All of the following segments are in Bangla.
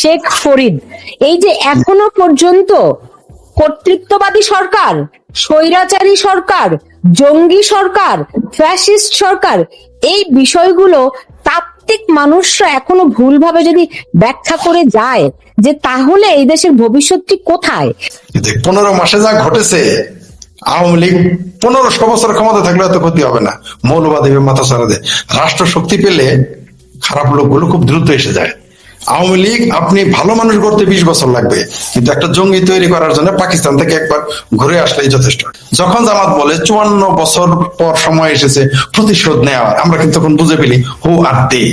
শেখ ফরিদ। এই যে এখনও পর্যন্ত কর্তৃত্ববাদী সরকার, স্বৈরাচারী সরকার, জঙ্গি সরকার, ফ্যাসিস্ট সরকার, এই বিষয়গুলো তাত্ত্বিক মানুষরা এখনও ভুলভাবে যদি ব্যাখ্যা করে যায় যে তাহলে এই দেশের ভবিষ্যৎটি কোথায়? পনেরো মাসে যা ঘটেছে, আওয়ামী লীগ পনেরোশো বছর ক্ষমতা থাকলে এত ক্ষতি হবে না। মৌলবাদী মাথা ছাড়া দেয় রাষ্ট্র শক্তি পেলে খারাপ লোকগুলো খুব দ্রুত এসে যায়। আওয়ামী লীগ আপনি ভালো মানুষ করতে বিশ বছর লাগবে। কিন্তু একটা জঙ্গি তৈরি করার জন্য পাকিস্তান থেকে একবার ঘুরে আসলেই যথেষ্ট। যখন জামাত বলে, চুয়ান্ন বছর পর সময় এসেছে, প্রতিশোধ নেওয়ার আমরা কিন্তু তখন বুঝে ফেলি, হু আর দে।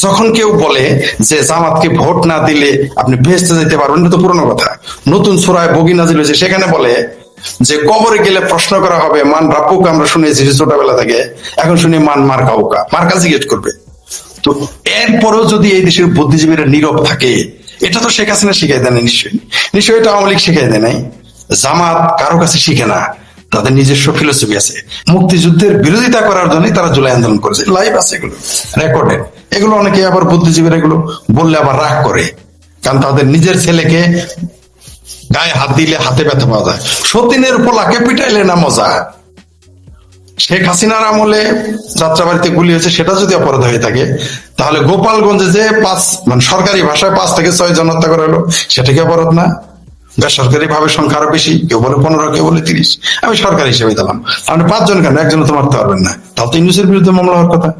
যখন কেউ বলে যে জামাতকে ভোট না দিলে আপনি ভেস্তে যেতে পারবেন, এটা তো পুরনো কথা। নতুন সুরায় বগি নাজিল হয়েছে, সেখানে বলে যে, কবরে গেলে প্রশ্ন করা হবে, মান রাব্বুক? আমরা শুনেছি ছোটবেলা থেকে। এখন শুনি, মান মার কাউকা মার্কা জিজ্ঞেস করবে। তো এরপরেও যদি এই দেশের বুদ্ধিজীবীরা নীরব থাকে, এটা তো শেখ হাসিনা শিখাই দেয় নিশ্চয়ই। নিশ্চয়ই এটা আওয়ামী লীগ শিখাই দেয় নাই। জামাত কারও কাছে শিখে না। তাদের নিজস্ব ফিলোসফি আছে। মুক্তিযুদ্ধের বিরোধিতা করার জন্য তারা জুলাই আন্দোলন করেছে। লাইভ আছে এগুলো। রেকর্ডেড এগুলো অনেকে আবার বুদ্ধিজীবীরা এগুলো বললে আবার রাগ করে। কারণ তাদের নিজের ছেলেকে গায়ে হাত দিলে হাতে ব্যথা পাওয়া যায়। সতীনের পোলাকে পিটাইলে না মজা। শেখ হাসিনার আমলে যাত্রাবাড়িতে গুলি হয়েছে, সেটা যদি অপরাধ হয়ে থাকে, তাহলে গোপালগঞ্জে যে পাঁচ মানে সরকারি ভাষায় পাঁচ থেকে ছয় জন হত্যা করা হলো, সেটা কি অপরাধ না? বেসরকারি ভাবে সংখ্যা আরও বেশি, কেউ বলে পনেরো, কেউ বলে তিরিশ। আমি সরকারি হিসেবে দিলাম আপনি পাঁচজন কেন? একজন তো মারতে পারবেন না। তাহলে তো ইংলিশের বিরুদ্ধে মামলা হওয়ার কথা।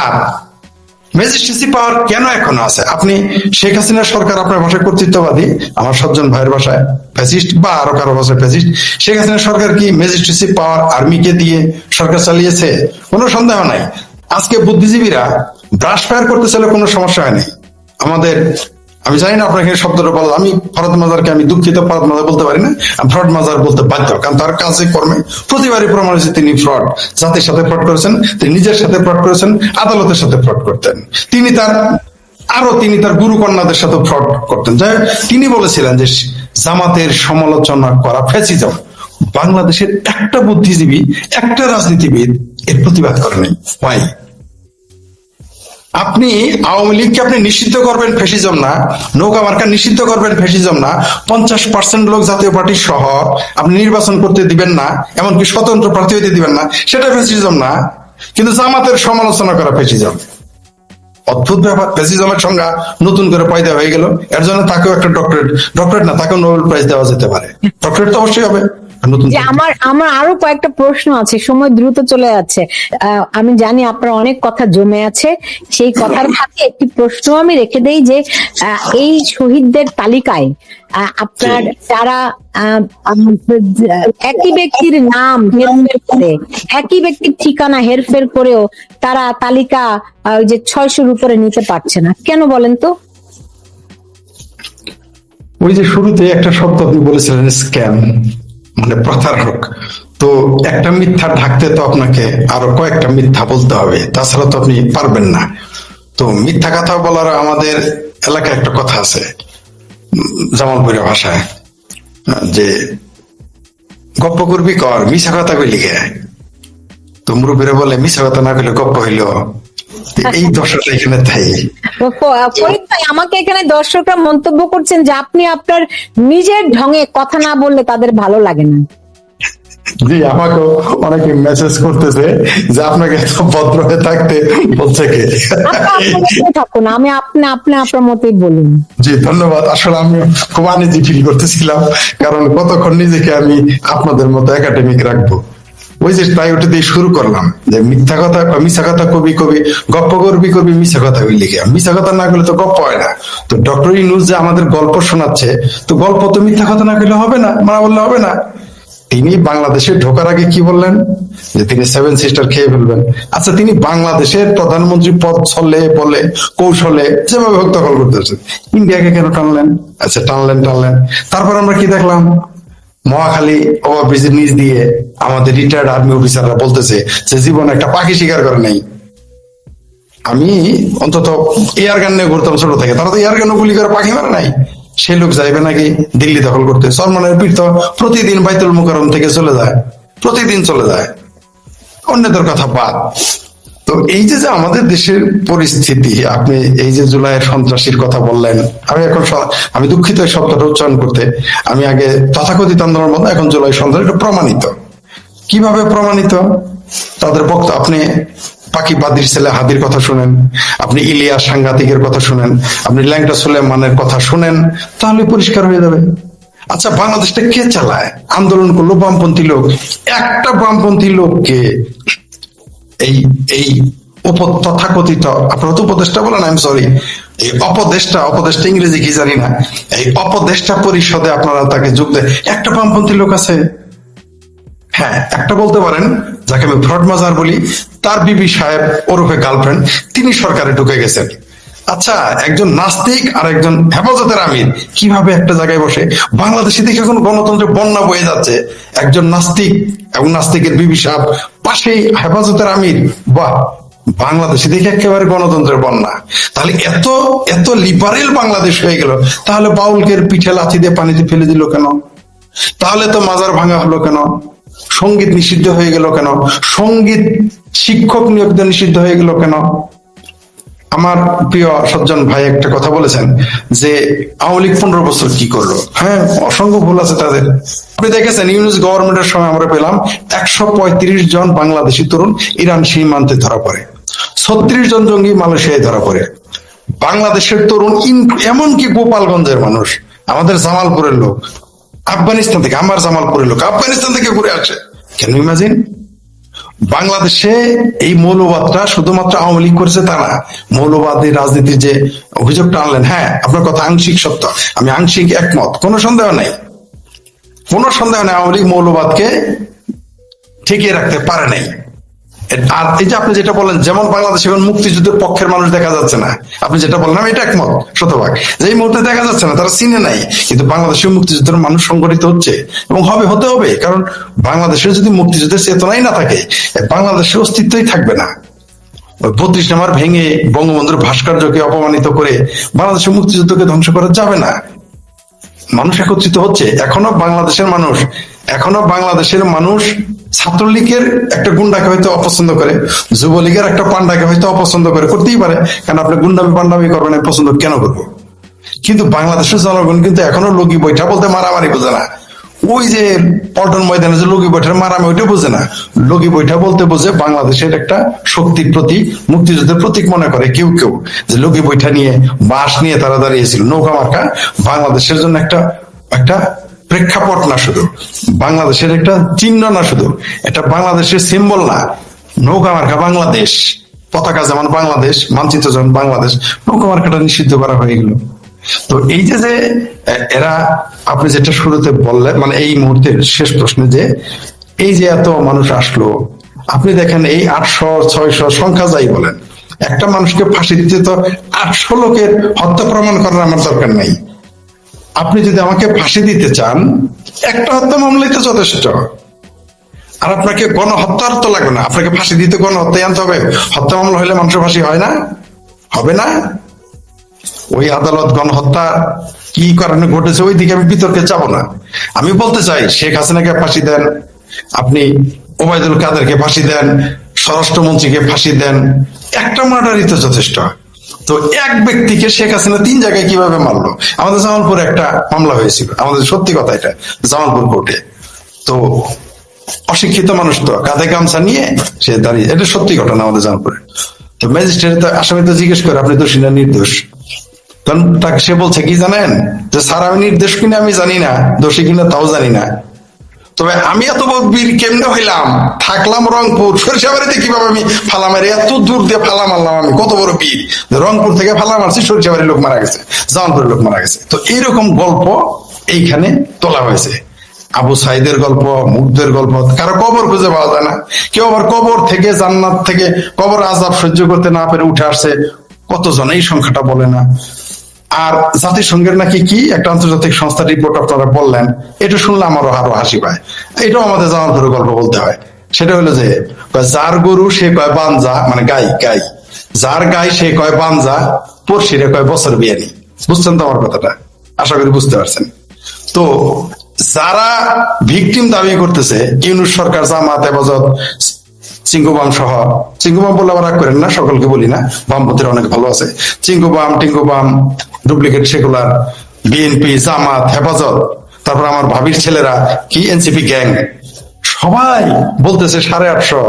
আর ম্যাজিস্ট্রেসি পাওয়ার কেন এখনও আছে? আপনি শেখ হাসিনা সরকার আপনার ভাষায় কর্তৃত্ববাদী, আমার সবজন ভাইয়ের ভাষায় ফ্যাসিস্ট বা আরও কারও ভাষায় ফ্যাসিস্ট। শেখ হাসিনা সরকার কি ম্যাজিস্ট্রেসি পাওয়ার আর্মিকে দিয়ে সরকার চালিয়েছে? কোনো সন্দেহ নাই। আজকে বুদ্ধিজীবীরা ব্রাশ ফায়ার করতে চাইলে কোনো সমস্যা হয়নি। আমাদের আমি জানি না আপনাকে শব্দটা বলা আমি ফরদ মাজারকে আমি দুঃখিত ফরদ মাজার বলতে পারি না। আমি ফ্রড মাজার বলতে বাধ্য, কারণ তার কাজে কর্মে প্রতিবারই প্রমাণ হয়েছে তিনি ফ্রড জাতির সাথে ফ্রড করেছেন, তিনি নিজের সাথে ফ্রড করেছেন, আদালতের সাথে ফ্রড করতেন। তিনি তার আরও তিনি তার গুরু কন্যাদের সাথে ফ্রড করতেন। যাই তিনি বলেছিলেন যে জামাতের সমালোচনা করা ফ্যাসিজম। বাংলাদেশের একটা বুদ্ধিজীবী, একটা রাজনীতিবিদ এর প্রতিবাদ করেনি ওয়াই আপনি আওয়ামী লীগকে আপনি নিষিদ্ধ করবেন ফ্যাসিজম না, নৌকা মার্কা নিষিদ্ধ করবেন ফ্যাসিজম না, পঞ্চাশ পার্সেন্ট লোক জাতীয় পার্টি সহ আপনি নির্বাচন করতে দিবেন না, এমনকি স্বতন্ত্র প্রার্থী হইতে দিবেন না, সেটা ফেসিজম না। কিন্তু জামাতের সমালোচনা করা ফেসিজম অদ্ভুত ব্যাপার, ফ্যাসিজমের সংজ্ঞা নতুন করে পয়দা হয়ে গেল। এর জন্য তাকেও একটা ডক্টরেট ডক্টরেট না, তাকেও নোবেল প্রাইজ দেওয়া যেতে পারে। ডক্টরেট তো অবশ্যই হবে। যে আমার আমার আরও কয়েকটা প্রশ্ন আছে সময় দ্রুত চলে যাচ্ছে। আমি জানি আপনার অনেক কথা জমে আছে সেই কথার ফাঁকে একটি প্রশ্ন আমি রেখে দেই যে এই শহীদদের তালিকায় আপনার যারা একই ব্যক্তির নাম হেরফের করে একই ব্যক্তির ঠিকানা হেরফের করেও তারা তালিকা ওই যে ছয়শোর উপরে নিতে পারছে না। কেন বলেন তো? ওই যে শুরুতে একটা শব্দ আপনি বলেছিলেন স্ক্যাম। মানে প্রতারক। তো একটা মিথ্যা ঢাকতে তো আপনাকে আরও কয়েকটা মিথ্যা বলতে হবে, তাছাড়া তো আপনি পারবেন না। তো মিথ্যা কথা বলার আমাদের এলাকায় একটা কথা আছে, জামালপুরের ভাষায়, যে গপ্প করবি কর মিশা কথা কইলি গে তো মুরব্বীরা বলে মিশা কথা না কইলে গপ্প হইল। এই দশাটা এখানে ভাই আমাকে এখানে দর্শকরা মন্তব্য করছেন যে আপনি আপনার নিজের ঢঙে কথা না বললে তাদের ভালো লাগে না। জি আমাকেও অনেকে মেসেজ করতেছে যে আপনাকে ভদ্র হয়ে থাকতে বলছে কে? থাকুন আমি আপনি আপনি আপনার মতোই বলুন। জি ধন্যবাদ। আসলে আমি খুব আনিজি ফিল করতেছিলাম কারণ কতক্ষণ নিজেকে আমি আপনাদের মতো একাডেমিক রাখব। ওই যে তাই ওটা দিয়ে শুরু করলাম, যে মিথ্যা কথা মিথ্যা কথা কবি কবি, গপ্প করবি করবি মিথ্যা কথা লিখে। মিথ্যা কথা না করলে তো গপ্প হয় না। তো ডক্টর ইনুজ যে আমাদের গল্প শোনাচ্ছে, তো গল্প তো মিথ্যা কথা না করলে হবে না মানা বললে হবে না। তিনি বাংলাদেশে ঢোকার আগে কি বললেন? যে তিনি সেভেন সিস্টার খেয়ে ফেলবেন। আচ্ছা তিনি বাংলাদেশের প্রধানমন্ত্রী পদ ছলে, বলে, কৌশলে যেভাবে হোক দখল করতেছেন ইন্ডিয়াকে কেন টানলেন? আচ্ছা টানলেন টানলেন। তারপর আমরা কি দেখলাম? মহাখালী ওভারব্রিজের নিচ দিয়ে আমাদের রিটায়ার্ড আর্মি অফিসাররা বলতেছে যে, জীবন একটা পাখি শিকার করে নাই। আমি অন্তত এয়ার গান নিয়ে ঘুরতাম ছোট থেকে। তারা তো এয়ার গানও গুলি করে পাখি মারে নাই। সে লোক যাইবে নাকি? দিল্লি দখল করতে। সলমানের পীর তো প্রতিদিন বাইতুল মুকাররম থেকে চলে যায়। প্রতিদিন চলে যায়। অন্যদের কথা বাদ। তো এই যে যে আমাদের দেশের পরিস্থিতি, আপনি এই যে জুলাইয়ের সন্ত্রাসীর কথা বললেন, আমি এখন আমি দুঃখিত এই শব্দটা উচ্চারণ করতে। আমি আগে তথাকথিত আন্দোলন বন্ধ এখন জুলাই সন্ত্রাস এটা প্রমাণিত। কীভাবে প্রমাণিত? তাদের বক্ত, আপনি পাকি বাদির ছেলে হাদির কথা শুনেন, আপনি ইলিয়াস সাংঘাতিকের কথা শুনেন, আপনি ল্যাংটা সুলেমানের কথা শুনেন, তাহলে পরিষ্কার হয়ে যাবে। আচ্ছা বাংলাদেশটা কে চালায়? আন্দোলন করল বামপন্থী লোক। একটা বামপন্থী লোককে এই এই তথাকথিত, আপনারা তো উপদেষ্টা বলেন আই সরি এই অপদেষ্টা অপদেষ্টা ইংরেজি কি জানি না। এই অপদেষ্টা পরিষদে আপনারা তাকে যোগ দেয় একটা বামপন্থী লোক আছে। হ্যাঁ একটা বলতে পারেন, যাকে আমি ফ্রড মাজার বলি, তার বিবি সাহেব ওরফে গার্লফ্রেন্ড, তিনি সরকারে ঢুকে গেছেন। আচ্ছা একজন নাস্তিক আর একজন হেফাজতের আমির কীভাবে একটা জায়গায় বসে? বাংলাদেশে দেখে এখন গণতন্ত্রের বন্যা বয়ে যাচ্ছে। একজন নাস্তিক এবং নাস্তিকের বিবি সাহেব পাশেই হেফাজতের আমির। বাহ, বাংলাদেশে দেখে একেবারে গণতন্ত্রের বন্যা। তাহলে এত এত লিবারেল বাংলাদেশ হয়ে গেল, তাহলে বাউলকের পিঠে লাথি দিয়ে পানিতে ফেলে দিল কেন? তাহলে তো মাজার ভাঙা হলো কেন? সংগীত নিষিদ্ধ হয়ে গেল কেন? সংগীত শিক্ষক নিয়োগ নিষিদ্ধ হয়ে গেল কেন? আমার প্রিয় সজ্জন ভাই একটা কথা বলেছেন যে আওয়ামী লীগ পনেরো বছর কি করল? হ্যাঁ অসংখ্য ভুল আছে তাদের। আপনি দেখেছেন, ইউনিস গভর্নমেন্টের সময় আমরা পেলাম একশো পঁয়ত্রিশ জন বাংলাদেশি তরুণ ইরান সীমান্তে ধরা পড়ে। ছত্রিশ জন জঙ্গি মালয়েশিয়ায় ধরা পড়ে। বাংলাদেশের তরুণ এমনকি গোপালগঞ্জের মানুষ, আমাদের জামালপুরের লোক, আফগানিস্তান থেকে, আমার জামালপুরের লোক, আফগানিস্তান থেকে ঘুরে আসে। কেন ইমাজিন বাংলাদেশে এই মৌলবাদটা শুধুমাত্র আওয়ামী লীগ করেছে তা না, মৌলবাদী রাজনীতির যে অভিযোগটা আনলেন হ্যাঁ আপনার কথা আংশিক সত্য, আমি আংশিক একমত, কোনো সন্দেহ নাই। কোনো সন্দেহ নেই আওয়ামী লীগ মৌলবাদকে ঠেকিয়ে রাখতে পারে নাই। আর এই যে আপনি যেটা বলেন, যেমন বাংলাদেশে এখন মুক্তিযুদ্ধের পক্ষের মানুষ দেখা যাচ্ছে না, আপনি যেটা বলেন, আমি এটা একমত, শতভাগ। যে এই মুহূর্তে দেখা যাচ্ছে না, তারা চিনে নাই, কিন্তু বাংলাদেশের মুক্তিযুদ্ধের মানুষ সংগঠিত হচ্ছে, এবং হবে, হতে হবে, কারণ বাংলাদেশের যদি মুক্তিযুদ্ধের চেতনাই না থাকে বাংলাদেশের অস্তিত্বই থাকবে না। বত্রিশ নাম্বার ভেঙে বঙ্গবন্ধুর ভাস্কর্যকে অপমানিত করে বাংলাদেশের মুক্তিযুদ্ধকে ধ্বংস করা যাবে না। মানুষ একত্রিত হচ্ছে, এখনও বাংলাদেশের মানুষ এখনও বাংলাদেশের মানুষ ছাত্রলীগের একটা গুন্ডাকে হয়তো অপছন্দ করে, যুবলীগের একটা পান্ডাকে হয়তো অপছন্দ করে, করতেই পারে। কারণ আপনি গুন্ডামি পান্ডামি করবেন পছন্দ কেন করব? কিন্তু বাংলাদেশের জনগণ কিন্তু এখনও লগি বৈঠা বলতে মারামারি বোঝে না। ওই যে পল্টন ময়দানে যে লগি বৈঠার মারামারি, ওইটা বোঝে না। লগি বৈঠা বলতে বোঝে বাংলাদেশের একটা শক্তির প্রতীক, মুক্তিযুদ্ধের প্রতীক মনে করে কেউ কেউ। যে লগি বৈঠা নিয়ে বাঁশ নিয়ে তারা দাঁড়িয়েছিল, নৌকা মার্কা। বাংলাদেশের জন্য একটা একটা প্রেক্ষাপট না শুধু, বাংলাদেশের একটা চিহ্ন না শুধু, এটা বাংলাদেশের সিম্বল না। নৌকা মার্কা বাংলাদেশ, পতাকা যেমন বাংলাদেশ, মানচিত্র যেমন বাংলাদেশ, নৌকা মার্কাটা নিষিদ্ধ করা হয়ে গেল। তো এই যে যে এরা, আপনি যেটা শুরুতে বললেন মানে এই মুহূর্তের শেষ প্রশ্নে যে, এই যে এত মানুষ আসলো, আপনি দেখেন এই আটশো, ছয়শো সংখ্যা যাই বলেন, একটা মানুষকে ফাঁসি দিতে তো আটশো লোকের হত্যা প্রমাণ করার আমার দরকার নাই। আপনি যদি আমাকে ফাঁসি দিতে চান, একটা হত্যা মামলাই তো যথেষ্ট। আর আপনাকে গণহত্যার তো লাগবে না। আপনাকে ফাঁসি দিতে গণহত্যায় আনতে হবে। হত্যা মামলা হলে মানুষের ফাঁসি হয় না? হবে না? ওই আদালত গণহত্যা কি কারণে ঘটেছে ওই দিকে আমি বিতর্কে যাব না। আমি বলতে চাই, শেখ হাসিনাকে ফাঁসি দেন, আপনি ওবায়দুল কাদেরকে ফাঁসি দেন, স্বরাষ্ট্রমন্ত্রীকে ফাঁসি দেন, একটা মার্ডারই তো যথেষ্ট। তো এক ব্যক্তিকে শেখ হাসিনা তিন জায়গায় কীভাবে মারলো? আমাদের জামালপুরে একটা মামলা হয়েছিল। আমাদের সত্যি কথা এটা, জামালপুর কোর্টে। তো অশিক্ষিত মানুষ তো কাঁধে গামছা নিয়ে সে দাঁড়িয়ে, এটা সত্যি ঘটনা আমাদের জামালপুরে। তো ম্যাজিস্ট্রেট তো আসামি তো জিজ্ঞেস করে, আপনি দোষী না নির্দোষ? তখন তাকে সে বলছে, কি জানেন? যে স্যার, আমি নির্দেশ কিনা আমি জানি না, দোষী কিনা তাও জানি না। তবে আমি এত বীর কেমনে হইলাম? থাকলাম রংপুর। সরিষাবাড়িতে কীভাবে আমি ফালা মারি? এত দূর দিয়ে ফালা মারলাম আমি। কত বড় বীর রংপুর থেকে ফালা মারছি সরিষাবাড়ির লোক মারা গেছে, জামালপুরের লোক মারা গেছে। তো এইরকম গল্প এইখানে তোলা হয়েছে। আবু সাইদের গল্প মুগ্ধের গল্প, কারও কবর খুঁজে পাওয়া যায় না। কেউ আবার কবর থেকে, জান্নাত থেকে কবর আজাব সহ্য করতে না পেরে উঠে আসছে। কতজন এই সংখ্যাটা বলে না? আর জাতিসংঘের নাকি কি? একটা আন্তর্জাতিক সংস্থা রিপোর্ট আপনারা বললেন। এটা শুনলে আমারও আরও হাসি পায়। এটাও আমাদের জামাল ধরে গল্প বলতে হয়। সেটা হলো যে যার গরু সে কয় বানজা মানে গাই গাই। যার গাই সে কয় বানজা পড়শিরে কয় বছর বিয়ানি। বুঝছেন তো আমার কথাটা? আশা করি বুঝতে পারছেন। তো যারা ভিকটিম দাবি করতেছে, ইউনুস সরকার জামাত হেফাজত চিঙ্গুবাম সহ, চিঙ্গুবাম বলে রাগ করেন না, সকলকে বলি না, বামপন্থীরা অনেক ভালো আছে। চিঙ্গুবাম, টিঙ্গুবাম, duplicate secular, BNP, Jamaat, Hefazat, তারপর আমার ভাবির ছেলেরা, কি এনসিপি গ্যাং? সবাই বলতেছে সাড়ে আটশো।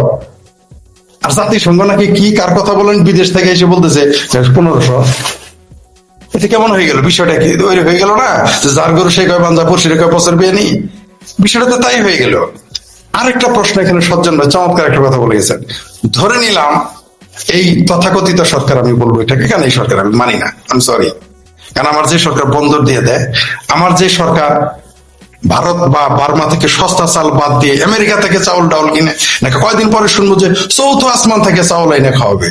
আর জাতিসংঘ নাকি কি, কার কথা বলেন, বিদেশ থেকে এসে বলতেছে পনেরোশো। এটা কেমন হয়ে গেল? বিষয়টা কি? হয়ে গেল না? যার গরু সে কয় বাঞ্জা পড়শি কয় বছর বিয়ে নি বিষয়টা তো তাই হয়ে গেল। আরেকটা প্রশ্ন এখানে সজ্জন ভাই, চমৎকার একটা কথা বলে গেছেন। ধরে নিলাম এই তথাকথিত সরকার আমি বলব এটাকে কেন এই সরকার? আমি মানি না আমি সরি কারণ আমার যে সরকার বন্দর দিয়ে দেয়, আমার যে সরকার ভারত বা বার্মা থেকে সস্তা চাল বাদ দিয়ে আমেরিকা থেকে চাউল ডাউল কিনে, নাকি কয়দিন পরে শুনব যে চৌথ আসমান থেকে চাউল এনে খাওয়াবে?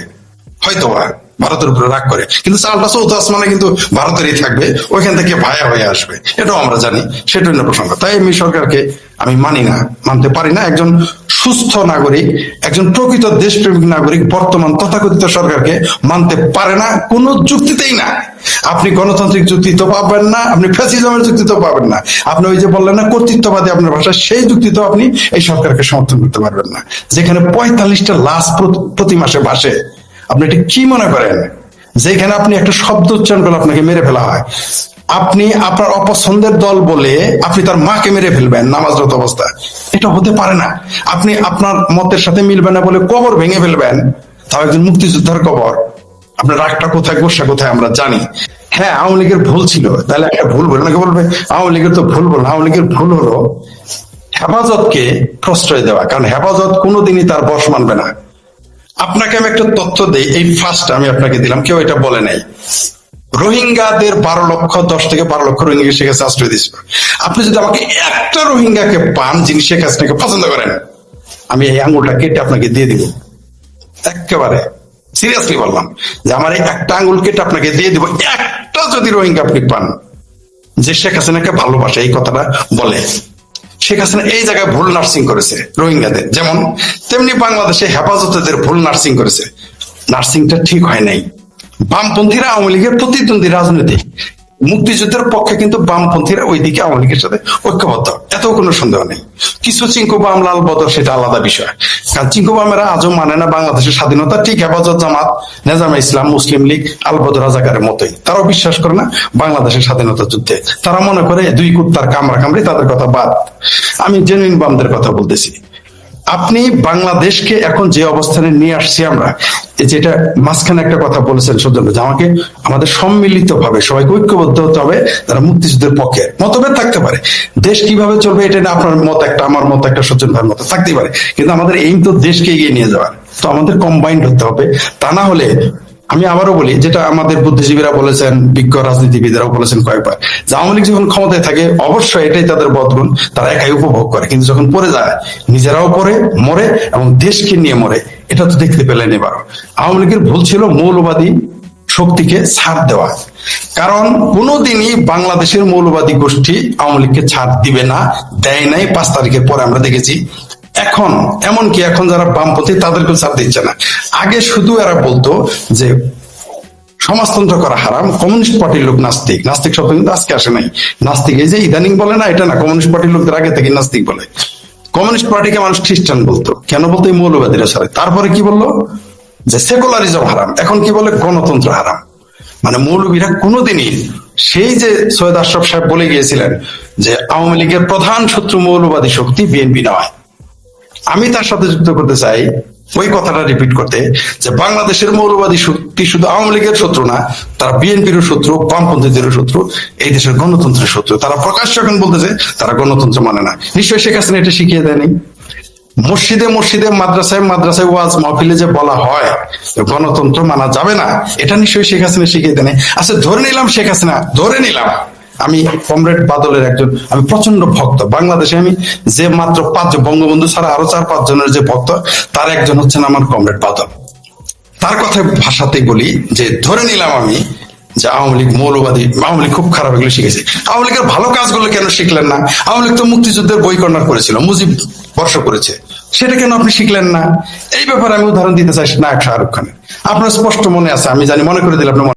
হয়তো বা। ভারতের উপরে রাগ করে। কিন্তু চালটা চৌথ আসমানে কিন্তু ভারতেরই থাকবে, ওইখান থেকে ভায়া হয়ে আসবে। এটাও আমরা জানি সেটা অন্য প্রসঙ্গ। তাই আমি সরকারকে আমি মানি না, মানতে পারি না। একজন সুস্থ নাগরিক, একজন প্রকৃত দেশপ্রেমিক নাগরিক বর্তমান তথাকথিত সরকারকে মানতে পারে না, কোনো যুক্তিতেই না। আপনি গণতান্ত্রিক যুক্তি তো পাবেন না, আপনি ফ্যাসিজমের যুক্তি তো পাবেন না। আপনি ওই যে বললেন না, কর্তৃত্ববাদী আপনার ভাষা সেই যুক্তি তো আপনি এই সরকারকে সমর্থন করতে পারবেন না। যেখানে পঁয়তাল্লিশটা লাশ প্রতি- প্রতি মাসে ভাসে। আপনি এটা কি মনে করেন? যেখানে আপনি একটা শব্দ উচ্চারণ করলে আপনাকে মেরে ফেলা হয়। আপনি আপনার অপছন্দের দল বলে আপনি তার মাকে মেরে ফেলবেন নামাজরত অবস্থা এটা হতে পারে না। আপনি আপনার মতের সাথে মিলবে না বলে কবর ভেঙে ফেলবেন। তাও একজন মুক্তিযোদ্ধার কবর। আপনার রাগটা কোথায়, গোসা কোথায় আমরা জানি। হ্যাঁ আওয়ামী লীগের ভুল ছিল। তাহলে একটা ভুল বলে নাকি বলবে আওয়ামী লীগের তো ভুল বল। আওয়ামী লীগের ভুল হলো হেফাজতকে প্রশ্রয় দেওয়া। কারণ হেফাজত কোনোদিনই তার বশ মানবে না। আপনাকে আমি একটা তথ্য দেই, এই ফার্স্ট আমি আপনাকে দিলাম, কেউ এটা বলে নাই। রোহিঙ্গাদের বারো লক্ষ, দশ থেকে বারো লক্ষ রোহিঙ্গা শেখ হাসিনা আশ্রয় দিয়েছিল। আপনি যদি আমাকে একটা রোহিঙ্গাকে পান, যিনি শেখ হাসিনাকে পছন্দ করেন, আমি এই আঙুলটা কেটে আপনাকে দিয়ে দিব। একেবারে সিরিয়াসলি বললাম, যে আমার এই একটা আঙুল কেটে আপনাকে দিয়ে দিব, একটা যদি রোহিঙ্গা আপনি পান, যে শেখ হাসিনাকে ভালোবাসে, এই কথাটা বলে। শেখ হাসিনা এই জায়গায় ভুল নার্সিং করেছে, রোহিঙ্গাদের। যেমন, তেমনি বাংলাদেশে হেফাজতেদের ভুল নার্সিং করেছে। নার্সিংটা ঠিক হয় নাই। বামপন্থীরা, আওয়ামী লীগের প্রতিদ্বন্দ্বী রাজনীতি। মুক্তিযুদ্ধের পক্ষে কিন্তু বামপন্থীরা ওইদিকে আওয়ামী লীগের সাথে ঐক্যবদ্ধ। এত কোনো সন্দেহ নেই। কিছু চিঙ্কু বাম, লাল বদর, সেটা আলাদা বিষয়। কারণ চিঙ্কু বামেরা আজও মানে না বাংলাদেশের স্বাধীনতা, ঠিক হেফাজত জামাত, নেজামে ইসলাম, মুসলিম লীগ, আল বদর, রাজাকারের মতোই। তারাও বিশ্বাস করে না বাংলাদেশের স্বাধীনতা যুদ্ধে। তারা মনে করে দুই কুত্তার কামড়া কামড়ি তাদের কথা বাদ। আমি জেনুইন বামদের কথা বলতেছি। আপনি বাংলাদেশকে এখন যে অবস্থানে নিয়ে আসছি আমরা যেটা মাঝখানে একটা কথা বলেছেন সৌজন্য যে আমাকে আমাদের সম্মিলিত ভাবে সবাইকে ঐক্যবদ্ধ হতে হবে, তারা মুক্তিযুদ্ধের পক্ষে মতভেদ থাকতে পারে। দেশ কীভাবে চলবে এটা না আপনার মত একটা, আমার মত একটা সজ্জন ভাইয়ের মত থাকতেই পারে। কিন্তু আমাদের এই তো দেশকে এগিয়ে নিয়ে যাওয়ার। তো আমাদের কম্বাইন্ড হতে হবে। তা না হলে আমি আবারও বলি, যেটা আমাদের বুদ্ধিজীবীরা বলেছেন, বিজ্ঞ রাজনীতিবিদরাও বলেছেন কয়েকবার, যে আওয়ামী লীগ যখন ক্ষমতায় থাকে, অবশ্যই এটাই তাদের বদগুণ, তারা একাই উপভোগ করে। কিন্তু যখন পড়ে যায়, নিজেরাও পড়ে, মরে এবং দেশকে নিয়ে মরে, এটা তো দেখতে পেলেন এবার আওয়ামী লীগের ভুল ছিল মৌলবাদী শক্তিকে ছাড় দেওয়া। কারণ কোনোদিনই বাংলাদেশের মৌলবাদী গোষ্ঠী আওয়ামী লীগকে ছাড় দিবে না, দেয় নাই, পাঁচ তারিখের পরে আমরা দেখেছি। এখন, এমনকি এখন যারা বামপন্থী তাদেরকেও ছাড় দিচ্ছে না। আগে শুধু এরা বলতো যে, সমাজতন্ত্র করা হারাম, কমিউনিস্ট পার্টির লোক নাস্তিক। নাস্তিক শব্দ কিন্তু আজকে আসে নাই। নাস্তিক, এই যে ইদানিং বলে না, এটা না, কমিউনিস্ট পার্টির লোকদের আগে থেকে নাস্তিক বলে। কমিউনিস্ট পার্টিকে মানুষ খ্রিস্টান বলতো। কেন বলতো? এই মৌলবাদীরা সরে তারপরে কি বলল? যে সেকুলারিজম হারাম। এখন কি বলে? গণতন্ত্র হারাম। মানে মৌলবীরা কোনোদিনই সেই যে সৈয়দ আশরাফ সাহেব বলে গিয়েছিলেন যে আওয়ামী লীগের প্রধান শত্রু মৌলবাদী শক্তি বিএনপি নয়। আমি তার সাথে যুক্ত করতে চাই, ওই কথাটা রিপিট করতে, যে বাংলাদেশের মৌলবাদী শক্তি শুধু আওয়ামী লীগের শত্রু না, তারা বিএনপির শত্রু বামপন্থীদের শত্রু, এই দেশের গণতন্ত্রের শত্রু। তারা প্রকাশ্য এখন বলতেছে, তারা গণতন্ত্র মানে না। নিশ্চয়ই শেখ হাসিনা এটা শিখিয়ে দেয়নি মসজিদে মসজিদে, মাদ্রাসায় মাদ্রাসায় ওয়াজ মাহফিলে যে বলা হয় গণতন্ত্র মানা যাবে না, এটা নিশ্চয়ই শেখ হাসিনা শিখিয়ে দেয় আচ্ছা ধরে নিলাম শেখ হাসিনা, ধরে নিলাম। আমি কমরেড বাদলের একজন, আমি প্রচণ্ড ভক্ত। বাংলাদেশে আমি যে মাত্র পাঁচ বঙ্গবন্ধু ছাড়া আরও চার, পাঁচ জনের যে ভক্ত, তার একজন হচ্ছেন আমার কমরেড বাদল। তার কথায় ভাষাতে বলি যে, ধরে নিলাম আমি যে আওয়ামী লীগ মৌলবাদী, আওয়ামী লীগ খুব খারাপ এগুলো শিখেছে। আওয়ামী লীগের ভালো কাজগুলো কেন শিখলেন না? আওয়ামী লীগ তো মুক্তিযুদ্ধের বই কর্নার করেছিল, মুজিব বর্ষ করেছে। সেটা কেন আপনি শিখলেন না? এই ব্যাপারে আমি উদাহরণ দিতে চাই নায়ক শাহরুখ খানের। আপনার স্পষ্ট মনে আছে, আমি জানি, মনে করে দিলে আপনার